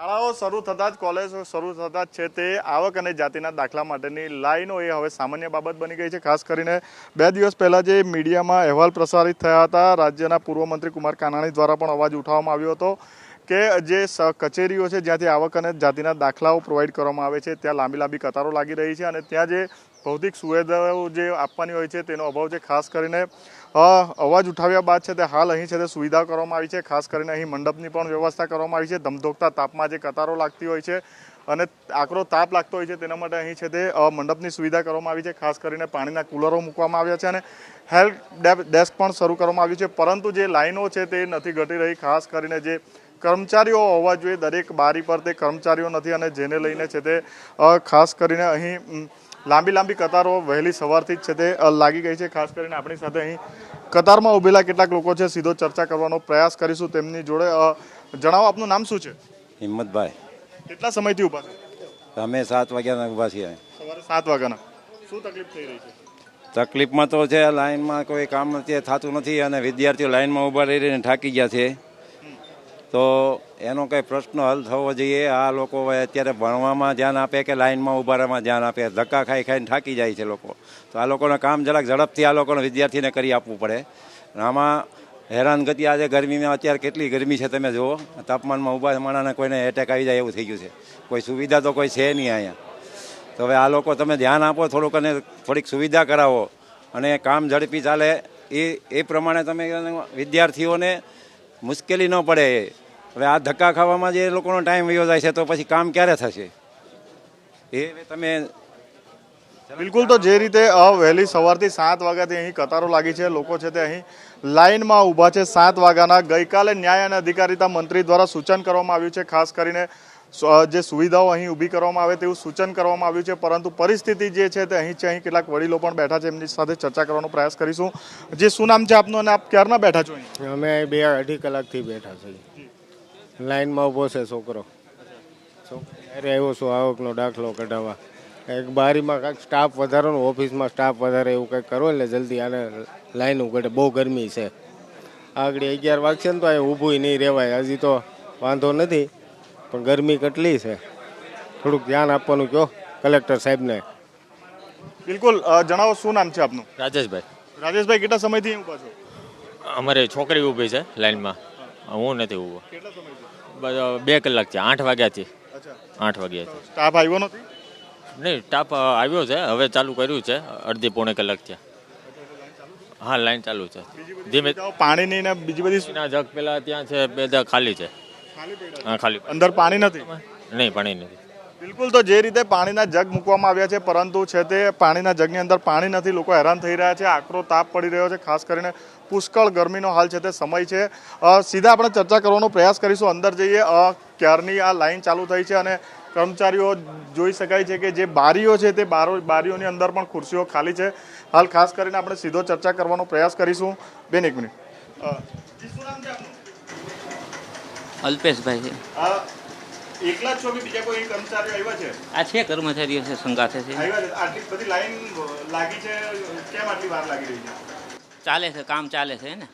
શાળાઓ શરૂ થતાં જ, કોલેજો શરૂ થતાં જ છે તે આવક અને જાતિના દાખલા માટેની લાઈનો એ હવે સામાન્ય બાબત બની ગઈ છે. ખાસ કરીને બે દિવસ પહેલાં જે મીડિયામાં અહેવાલ પ્રસારિત થયા હતા, રાજ્યના પૂર્વ મંત્રી કુમાર કાનાણી દ્વારા પણ અવાજ ઉઠાવવામાં આવ્યો હતો કે જે કચેરીઓ છે જ્યાંથી આવક અને જાતિના દાખલાઓ પ્રોવાઈડ કરવામાં આવે છે, ત્યાં લાંબી લાંબી કતારો લાગી રહી છે અને ત્યાં જે ભૌતિક સુવિધાઓ જે આપવાની હોય છે તેનો અભાવ છે. ખાસ કરીને અવાજ ઉઠાવ્યા બાદ છે તે હાલ અહીં છે તે સુવિધા કરવામાં આવી છે. ખાસ કરીને અહીં મંડપની પણ વ્યવસ્થા કરવામાં આવી છે. ધમધોકતા તાપમાં જે કતારો લાગતી હોય છે અને આકરો તાપ લાગતો હોય છે તેના માટે અહીં છે તે મંડપની સુવિધા કરવામાં આવી છે. ખાસ કરીને પાણીના કુલરો મૂકવામાં આવ્યા છે અને હેલ્પ ડેસ્ક પણ શરૂ કરવામાં આવ્યું છે. પરંતુ જે લાઈનો છે તે નથી ઘટી રહી. ખાસ કરીને જે કર્મચારીઓ હોવા જોઈએ દરેક બારી પર તે કર્મચારીઓ નથી અને જેને લઈને છે તે ખાસ કરીને અહીં લાંબી લાંબી કતારો વહેલી સવારથી જ છે તે લાગી ગઈ છે. ખાસ કરીને આપણી સાથે અહીં કતારમાં ઉભેલા કેટલાક લોકો છે સીધો ચર્ચા કરવાનો પ્રયાસ કરીશું તેમની જોડે. જણાવો આપનું નામ શું છે? હિંમતભાઈ. કેટલા સમયથી ઊભા છે? અમે સાત વાગ્યાના ઊભા છીએ. સવારે સાત વાગ્યાના. શું તકલીફ થઈ રહી છે? તકલીફમાં તો છે લાઈનમાં કોઈ કામ નથી થતું નથી અને વિદ્યાર્થીઓ લાઈનમાં ઊભા રહી રહીને થાકી ગયા છે. તો એનો કંઈ પ્રશ્ન હલ થવો જોઈએ. આ લોકો અત્યારે ભણવામાં ધ્યાન આપે કે લાઇનમાં ઊભા રહેવામાં ધ્યાન આપે? ધક્કા ખાઈ ખાઈને થાકી જાય છે લોકો. તો આ લોકોને કામ જરાક ઝડપથી આ લોકોને વિદ્યાર્થીને કરી આપવું પડે. આમાં આમાં હેરાનગતિ આજે ગરમીમાં અત્યારે કેટલી ગરમી છે તમે જુઓ. તાપમાનમાં ઊભા માણાને કોઈને એટેક આવી જાય એવું થઈ ગયું છે. કોઈ સુવિધા તો કોઈ છે નહીં અહીંયા. તો હવે આ લોકો તમે ધ્યાન આપો થોડુંક અને થોડીક સુવિધા કરાવો. અને કામ ઝડપી ચાલે. એ એ પ્રમાણે તમે વિદ્યાર્થીઓને મુશ્કેલી ન પડે. હવે આ ધક્કા ખાવામાં જે લોકોનો ટાઈમ વયો જાય છે, તો પછી કામ ક્યારે થશે? એ તમે બિલકુલ તો જે રીતે વહેલી સવારથી સાત વાગ્યાથી અહીં કતારો લાગી છે, લોકો છે તે અહીં લાઇનમાં ઊભા છે. સાત વાગ્યાના ગઈકાલે ન્યાય અને અધિકારીતા મંત્રી દ્વારા સૂચન કરવામાં આવ્યું છે, ખાસ કરીને જે સુવિધાઓ અહીં ઊભી કરવામાં આવે તેવું સૂચન કરવામાં આવ્યું છે, પરંતુ પરિસ્થિતિ જે છે તે અહીં છે. અહીં કેટલાક વડીલો પણ બેઠા છે, એમની સાથે ચર્ચા કરવાનો પ્રયાસ કરીશું. જે શું નામ છે આપનું અને આપ ક્યારના બેઠા છો અમે બે અઢી કલાકથી બેઠા છીએ. લાઈનમાં ઊભો છે છોકરો. છોકરો અરે આવ્યો છું, આવકનો દાખલો કઢાવવા. એક બારીમાં કાંઈક સ્ટાફ વધારો ઓફિસમાં સ્ટાફ વધારે એવું કંઈક કરો એટલે જલ્દી આને લાઈન ઉઘડે. બહુ ગરમી છે. આગળ અગિયાર વાગશે ને તો અહીં ઊભું નહીં રહેવાય. હજી તો વાંધો નથી. પણ ગરમી કેટલી છે? થોડુંક ધ્યાન આપવાનું કહો કલેક્ટર સાહેબને. બિલકુલ અ, જણાવો શું નામ છે આપનું? રાજેશભાઈ. રાજેશભાઈ કેટલા સમયથી અહીં ઊભા છો? અમારે છોકરી ઊભી છે લાઈનમાં હું નથી ઊભો. કેટલા સમયથી બસ બે કલાક છે આઠ વાગ્યાથી અચ્છા. આઠ વાગ્યાથી સ્ટાફ આવ્યો નથી? નહીં ટાપ આવ્યો છે હવે ચાલુ કર્યું છે અડધી પોણે કલાક છે. હા લાઈન ચાલુ છે. ધીમે સુવિધાઓ પાણીની ને બીજી બધી સુ- ના જગ પેલા ત્યાં છે બે બધા ખાલી છે. હા ખાલી અંદર પાણી નથી? નહીં પાણી નથી. બિલકુલ તો જે રીતે પાણીના જગ મૂકવામાં આવ્યા છે પરંતુ છે તે પાણીના જગની અંદર પાણી નથી લોકો હેરાન થઈ રહ્યા છે આકરો તાપ પડી રહ્યો છે ખાસ કરીને પુષ્કળ ગરમીનો હાલ છે તે સમય છે. સીધા આપણે ચર્ચા કરવાનો પ્રયાસ કરીશું અંદર જઈએ અ, ક્યારની આ લાઈન ચાલુ થઈ છે અને કર્મચારીઓ જોઈ શકાય છે કે જે બારીઓ છે તે બારો બારીઓની અંદર પણ ખુરશીઓ ખાલી છે. હાલ ખાસ કરીને આપણે સીધો ચર્ચા કરવાનો પ્રયાસ કરીશું. બેન એક મિનિટ અ, જી, શું નામ છે આપનું? અલ્પેશભાઈ છે. આ એકલા છો કે બીજા કોઈ કર્મચારીઓ આવ્યા છે? આ છે કર્મચારીઓ છે સંગાથે છે. છે. આટલી બધી લાઈન લાગી છે કેમ આટલી વાર લાગી રહી છે? ચાલે છે કામ ચાલે છે ને?